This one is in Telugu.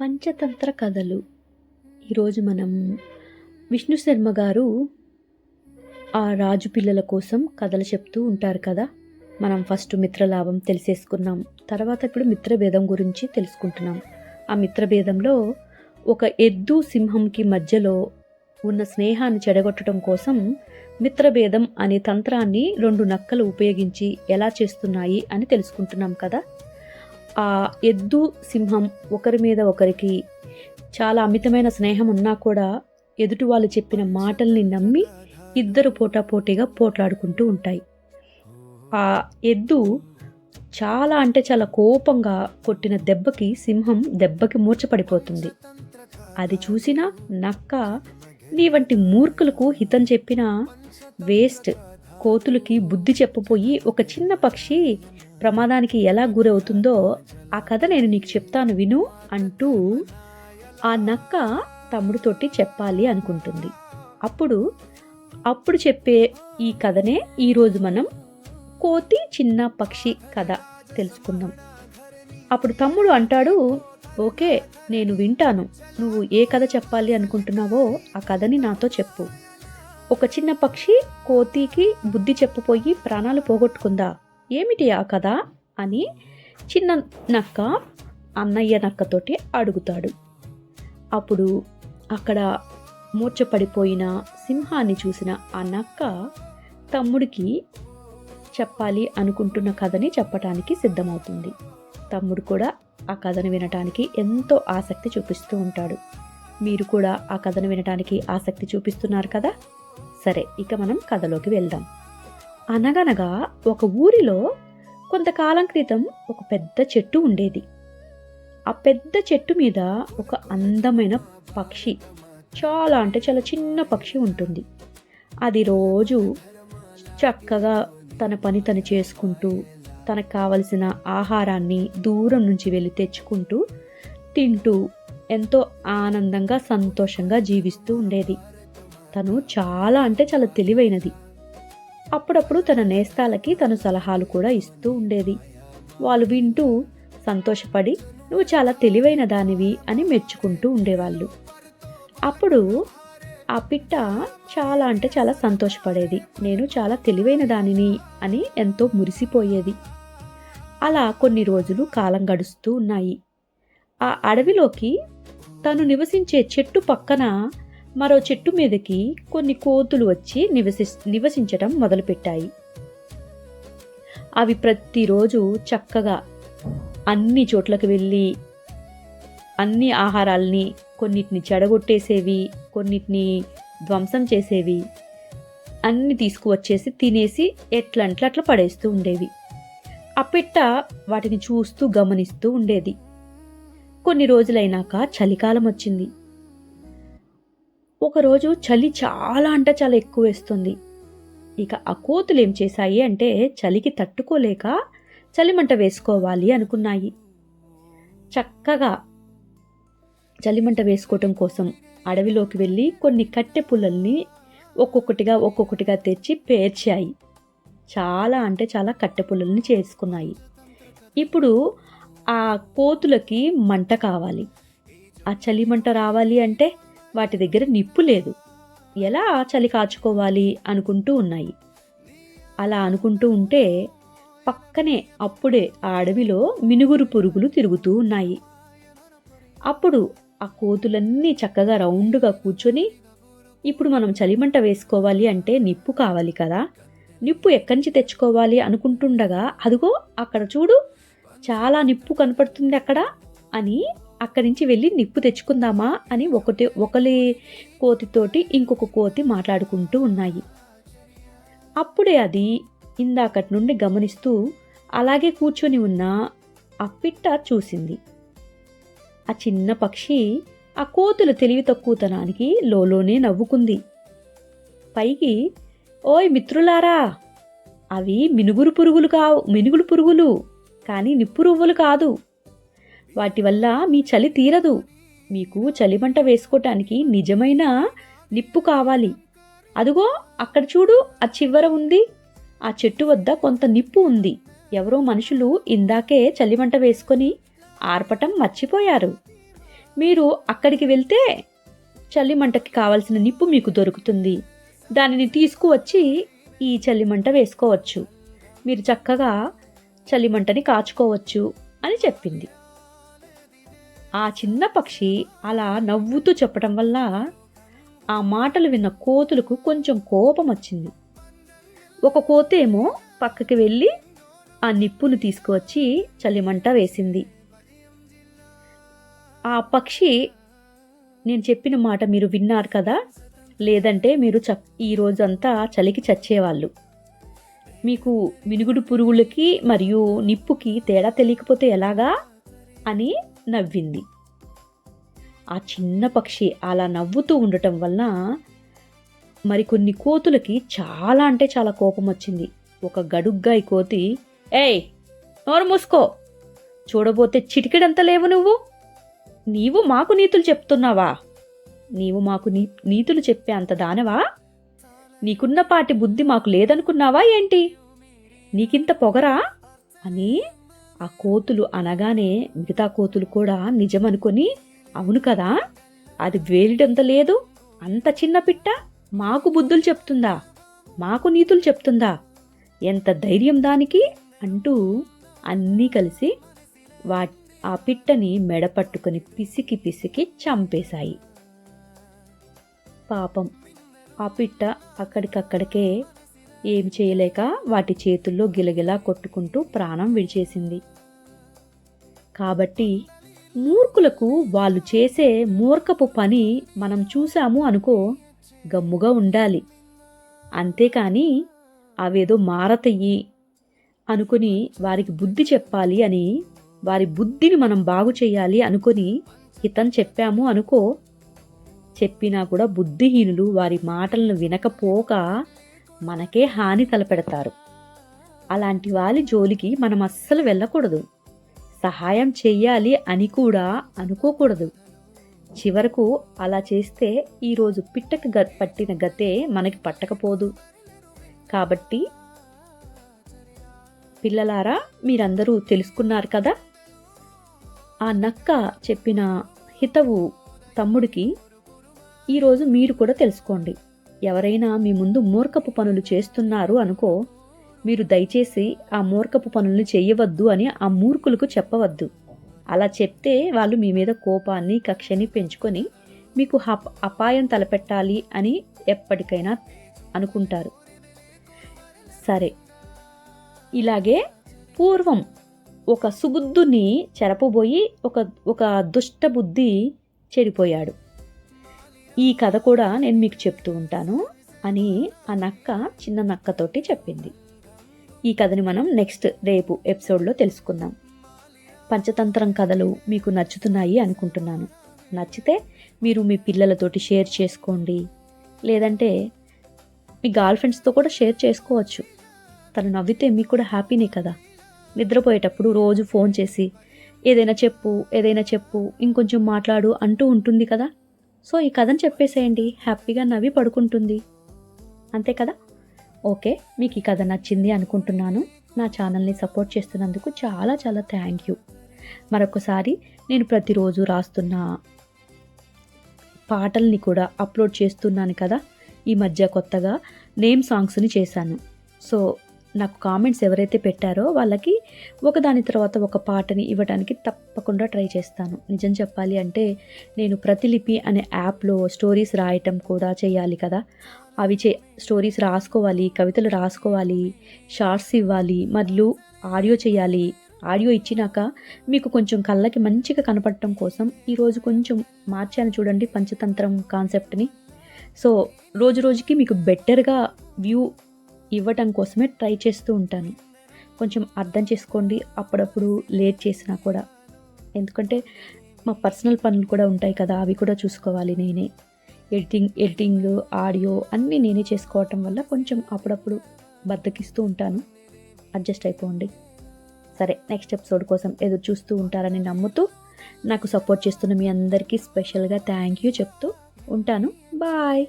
పంచతంత్ర కథలు. ఈరోజు మనం విష్ణు శర్మ గారు ఆ రాజు పిల్లల కోసం కథలు చెప్తూ ఉంటారు కదా. మనం ఫస్ట్ మిత్రలాభం తెలిసేసుకున్నాం. తర్వాత ఇప్పుడు మిత్రభేదం గురించి తెలుసుకుంటున్నాం. ఆ మిత్రభేదంలో ఒక ఎద్దు సింహంకి మధ్యలో ఉన్న స్నేహాన్ని చెడగొట్టడం కోసం మిత్రభేదం అనే తంత్రాన్ని రెండు నక్కలు ఉపయోగించి ఎలా చేస్తున్నాయి అని తెలుసుకుంటున్నాం కదా. ఆ ఎద్దు సింహం ఒకరి మీద ఒకరికి చాలా అమితమైన స్నేహం ఉన్నా కూడా ఎదుటి వాళ్ళు చెప్పిన మాటల్ని నమ్మి ఇద్దరు పోటాపోటీగా పోట్లాడుకుంటూ ఉంటాయి. ఆ ఎద్దు చాలా అంటే చాలా కోపంగా కొట్టిన దెబ్బకి సింహం దెబ్బకి మూర్చపడిపోతుంది అది చూసిన నక్క నీ వంటి మూర్ఖులకు హితం చెప్పిన వేస్ట్ కోతులకి బుద్ధి చెప్పపోయి ఒక చిన్న పక్షి ప్రమాదానికి ఎలా గురవుతుందో ఆ కథ నేను నీకు చెప్తాను విను అంటూ ఆ నక్క తమ్ముడితోటి చెప్పాలి అనుకుంటుంది. అప్పుడు అప్పుడు చెప్పే ఈ కథనే ఈరోజు మనం కోతి చిన్న పక్షి కథ తెలుసుకుందాం. అప్పుడు తమ్ముడు అంటాడు ఓకే నేను వింటాను. నువ్వు ఏ కథ చెప్పాలి అనుకుంటున్నావో ఆ కథని నాతో చెప్పు. ఒక చిన్న పక్షి కోతికి బుద్ధి చెప్పపోయి ప్రాణాలు పోగొట్టుకుందా? ఏమిటి ఆ కథ? అని చిన్న నక్క అన్నయ్య నక్కతోటి అడుగుతాడు. అప్పుడు అక్కడ మూర్చపడిపోయిన సింహాన్ని చూసిన ఆ నక్క తమ్ముడికి చెప్పాలి అనుకుంటున్న కథని చెప్పటానికి సిద్ధమవుతుంది. తమ్ముడు కూడా ఆ కథను వినటానికి ఎంతో ఆసక్తి చూపిస్తూ ఉంటాడు. మీరు కూడా ఆ కథను వినటానికి ఆసక్తి చూపిస్తున్నారు కదా? సరే ఇక మనం కథలోకి వెళ్దాం. అనగనగా ఒక ఊరిలో కొంతకాలం క్రితం ఒక పెద్ద చెట్టు ఉండేది. ఆ పెద్ద చెట్టు మీద ఒక అందమైన పక్షి చాలా అంటే చాలా చిన్న పక్షి ఉంటుంది. అది రోజు చక్కగా తన పని తను చేసుకుంటూ తనకు కావలసిన ఆహారాన్ని దూరం నుంచి వెళ్ళి తెచ్చుకుంటూ తింటూ ఎంతో ఆనందంగా సంతోషంగా జీవిస్తూ ఉండేది. తను చాలా అంటే చాలా తెలివైనది. అప్పుడప్పుడు తన నేస్తాలకి తను సలహాలు కూడా ఇస్తూ ఉండేది. వాళ్ళు వింటూ సంతోషపడి నువ్వు చాలా తెలివైన దానివి అని మెచ్చుకుంటూ ఉండేవాళ్ళు. అప్పుడు ఆ పిట్ట చాలా అంటే చాలా సంతోషపడేది. నేను చాలా తెలివైన దానిని అని ఎంతో మురిసిపోయేది. అలా కొన్ని రోజులు కాలం గడుస్తూ ఉన్నాయి. ఆ అడవిలోకి తను నివసించే చెట్టు పక్కన మరో చెట్టు మీదకి కొన్ని కోతులు వచ్చి నివసి నివసించటం మొదలుపెట్టాయి. అవి ప్రతిరోజు చక్కగా అన్ని చోట్లకు వెళ్ళి అన్ని ఆహారాల్ని కొన్నిటిని చెడగొట్టేసేవి కొన్నిటిని ధ్వంసం చేసేవి అన్ని తీసుకువచ్చేసి తినేసి ఎట్లంట్ల అట్లా పడేస్తూ ఉండేవి. ఆ పిట్ట వాటిని చూస్తూ గమనిస్తూ ఉండేది. కొన్ని రోజులైనాక చలికాలం వచ్చింది. ఒకరోజు చలి చాలా అంటే చాలా ఎక్కువ వేస్తుంది. ఇక ఆ కోతులు ఏం చేశాయి అంటే చలికి తట్టుకోలేక చలిమంట వేసుకోవాలి అనుకున్నాయి. చక్కగా చలిమంట వేసుకోవటం కోసం అడవిలోకి వెళ్ళి కొన్ని కట్టె పుల్లల్ని ఒక్కొక్కటిగా ఒక్కొక్కటిగా తెచ్చి పేర్చాయి. చాలా అంటే చాలా కట్టె పుల్లల్ని చేసుకున్నాయి. ఇప్పుడు ఆ కోతులకి మంట కావాలి. ఆ చలిమంట రావాలి అంటే వాటి దగ్గర నిప్పు లేదు. ఎలా చలి కాచుకోవాలి అనుకుంటూ ఉన్నాయి. అలా అనుకుంటూ ఉంటే పక్కనే అప్పుడే ఆ అడవిలో మినుగురు పురుగులు తిరుగుతూ ఉన్నాయి. అప్పుడు ఆ కోతులన్నీ చక్కగా రౌండ్గా కూర్చొని ఇప్పుడు మనం చలిమంట వేసుకోవాలి అంటే నిప్పు కావాలి కదా. నిప్పు ఎక్కడి నుంచి తెచ్చుకోవాలి? అనుకుంటుండగా అదిగో అక్కడ చూడు చాలా నిప్పు కనపడుతుంది అక్కడ అని అక్కడి నుంచి వెళ్ళి నిప్పు తెచ్చుకుందామా అని ఒకటి ఒకలి కోతితోటి ఇంకొక కోతి మాట్లాడుకుంటూ ఉన్నాయి. అప్పుడే అది ఇందాకటి నుండి గమనిస్తూ అలాగే కూర్చొని ఉన్న ఆ పిట్ట చూసింది. ఆ చిన్న పక్షి ఆ కోతుల తెలివి తక్కువతనానికి లోలోనే నవ్వుకుంది. పైకి ఓయ్ మిత్రులారా అవి మినుగురు పురుగులు కావు మినుగులు పురుగులు కానీ నిప్పు రువ్వులు కాదు. వాటి వల్ల మీ చలి తీరదు. మీకు చలిమంట వేసుకోవటానికి నిజమైన నిప్పు కావాలి. అదుగో అక్కడ చూడు ఆ చివర ఉంది. ఆ చెట్టు వద్ద కొంత నిప్పు ఉంది. ఎవరో మనుషులు ఇందాకే చలిమంట వేసుకొని ఆర్పటం మర్చిపోయారు. మీరు అక్కడికి వెళ్తే చలిమంటకి కావలసిన నిప్పు మీకు దొరుకుతుంది. దానిని తీసుకువచ్చి ఈ చలిమంట వేసుకోవచ్చు. మీరు చక్కగా చలిమంటని కాచుకోవచ్చు అని చెప్పింది. ఆ చిన్న పక్షి అలా నవ్వుతూ చెప్పటం వల్ల ఆ మాటలు విన్న కోతులకు కొంచెం కోపం వచ్చింది. ఒక కోతేమో పక్కకి వెళ్ళి ఆ నిప్పును తీసుకువచ్చి చలిమంట వేసింది. ఆ పక్షి నేను చెప్పిన మాట మీరు విన్నారు కదా? లేదంటే మీరు చ ఈరోజంతా చలికి చచ్చేవాళ్ళు. మీకు మినుగుడు పురుగులకి మరియు నిప్పుకి తేడా తెలియకపోతే ఎలాగా? అని నవ్వింది. ఆ చిన్న పక్షి అలా నవ్వుతూ ఉండటం వలన మరికొన్ని కోతులకి చాలా అంటే చాలా కోపం వచ్చింది. ఒక గడుగ్గాయి కోతి ఏయ్ నోరు మూసుకో. చూడబోతే చిటికెడంత లేవు నువ్వు. నీవు మాకు నీతులు చెప్తున్నావా? నీవు మాకు నీ నీతులు చెప్పే అంత దానవా? నీకున్నపాటి బుద్ధి మాకు లేదనుకున్నావా ఏంటి? నీకింత పొగరా? అని ఆ కోతులు అనగానే మిగతా కోతులు కూడా నిజమనుకొని అవును కదా అది వేలిడంత లేదు అంత చిన్న పిట్ట మాకు బుద్ధులు చెప్తుందా మాకు నీతులు చెప్తుందా ఎంత ధైర్యం దానికి? అంటూ అన్నీ కలిసి వా ఆ పిట్టని మెడ పట్టుకొని పిసికి పిసికి చంపేశాయి. పాపం ఆ పిట్ట అక్కడికక్కడికే ఏమి చేయలేక వాటి చేతుల్లో గిలగిలా కొట్టుకుంటూ ప్రాణం విడిచేసింది. కాబట్టి మూర్ఖులకు వాళ్ళు చేసే మూర్ఖపు పని మనం చూసాము అనుకో గమ్ముగా ఉండాలి. అంతేకాని అవేదో మారతయ్యి అనుకుని వారికి బుద్ధి చెప్పాలి అని వారి బుద్ధిని మనం బాగు చేయాలి అనుకొని హితం చెప్పాము అనుకో చెప్పినా కూడా బుద్ధిహీనులు వారి మాటలను వినకపోక మనకే హాని తలపెడతారు. అలాంటి వాళ్ళ జోలికి మనం అస్సలు వెళ్ళకూడదు. సహాయం చెయ్యాలి అని కూడా అనుకోకూడదు. చివరకు అలా చేస్తే ఈరోజు పిట్టకు గ పట్టిన గతే మనకి పట్టకపోదు. కాబట్టి పిల్లలారా మీరందరూ తెలుసుకున్నారు కదా? ఆ నక్క చెప్పిన హితవు తమ్ముడికి ఈరోజు మీరు కూడా తెలుసుకోండి. ఎవరైనా మీ ముందు మూర్ఖపు పనులు చేస్తున్నారు అనుకో మీరు దయచేసి ఆ మూర్ఖపు పనులను చేయవద్దు అని ఆ మూర్ఖులకు చెప్పవద్దు. అలా చెప్తే వాళ్ళు మీ మీద కోపాన్ని కక్షని పెంచుకొని మీకు అపాయం తలపెట్టాలి అని ఎప్పటికైనా అనుకుంటారు. సరే. ఇలాగే పూర్వం ఒక సుబుద్ధుని చెరపబోయి ఒక ఒక దుష్టబుద్ధి చెడిపోయాడు. ఈ కథ కూడా నేను మీకు చెప్తూ ఉంటాను అని ఆ నక్క చిన్న నక్కతోటి చెప్పింది. ఈ కథని మనం నెక్స్ట్ రేపు ఎపిసోడ్లో తెలుసుకుందాం. పంచతంత్రం కథలు మీకు నచ్చుతున్నాయి అనుకుంటున్నాను. నచ్చితే మీరు మీ పిల్లలతోటి షేర్ చేసుకోండి. లేదంటే మీ గర్ల్ ఫ్రెండ్స్తో కూడా షేర్ చేసుకోవచ్చు. తను నవ్వితే మీకు కూడా హ్యాపీనే కదా. నిద్రపోయేటప్పుడు రోజు ఫోన్ చేసి ఏదైనా చెప్పు ఏదైనా చెప్పు ఇంకొంచెం మాట్లాడు అంటూ ఉంటుంది కదా. సో ఈ కథను చెప్పేసేయండి. హ్యాపీగా నవ్వి పడుకుంటుంది. అంతే కదా? ఓకే మీకు ఈ కథ నచ్చింది అనుకుంటున్నాను. నా ఛానల్ని సపోర్ట్ చేస్తున్నందుకు చాలా చాలా థ్యాంక్ యూ. మరొకసారి నేను ప్రతిరోజు రాస్తున్న పాటల్ని కూడా అప్లోడ్ చేస్తున్నాను కదా. ఈ మధ్య కొత్తగా నేమ్ సాంగ్స్ని చేశాను. సో నాకు కామెంట్స్ ఎవరైతే పెట్టారో వాళ్ళకి ఒకదాని తర్వాత ఒక పాటని ఇవ్వడానికి తప్పకుండా ట్రై చేస్తాను. నిజం చెప్పాలి అంటే నేను ప్రతిలిపి అనే యాప్లో స్టోరీస్ రాయటం కూడా చేయాలి కదా. అవి చే స్టోరీస్ రాసుకోవాలి కవితలు రాసుకోవాలి షార్ట్స్ ఇవ్వాలి మరియు ఆడియో చేయాలి. ఆడియో ఇచ్చినాక మీకు కొంచెం కళ్ళకి మంచిగా కనపడటం కోసం ఈరోజు కొంచెం మార్చాను చూడండి పంచతంత్రం కాన్సెప్ట్ని. సో రోజు రోజుకి మీకు బెటర్గా వ్యూ ఇవ్వటం కోసమే ట్రై చేస్తూ ఉంటాను. కొంచెం అర్థం చేసుకోండి అప్పుడప్పుడు లేట్ చేసినా కూడా. ఎందుకంటే మా పర్సనల్ పనులు కూడా ఉంటాయి కదా అవి కూడా చూసుకోవాలి నేనే. ఎడిటింగ్ ఎడిటింగ్ ఆడియో అన్నీ నేనే చేసుకోవటం వల్ల కొంచెం అప్పుడప్పుడు బద్దకిస్తూ ఉంటాను. అడ్జస్ట్ అయిపోండి. సరే నెక్స్ట్ ఎపిసోడ్ కోసం ఎదురు చూస్తూ ఉంటారని నమ్ముతూ నాకు సపోర్ట్ చేస్తున్న మీ అందరికీ స్పెషల్గా థ్యాంక్ యూ చెప్తూ ఉంటాను. బాయ్!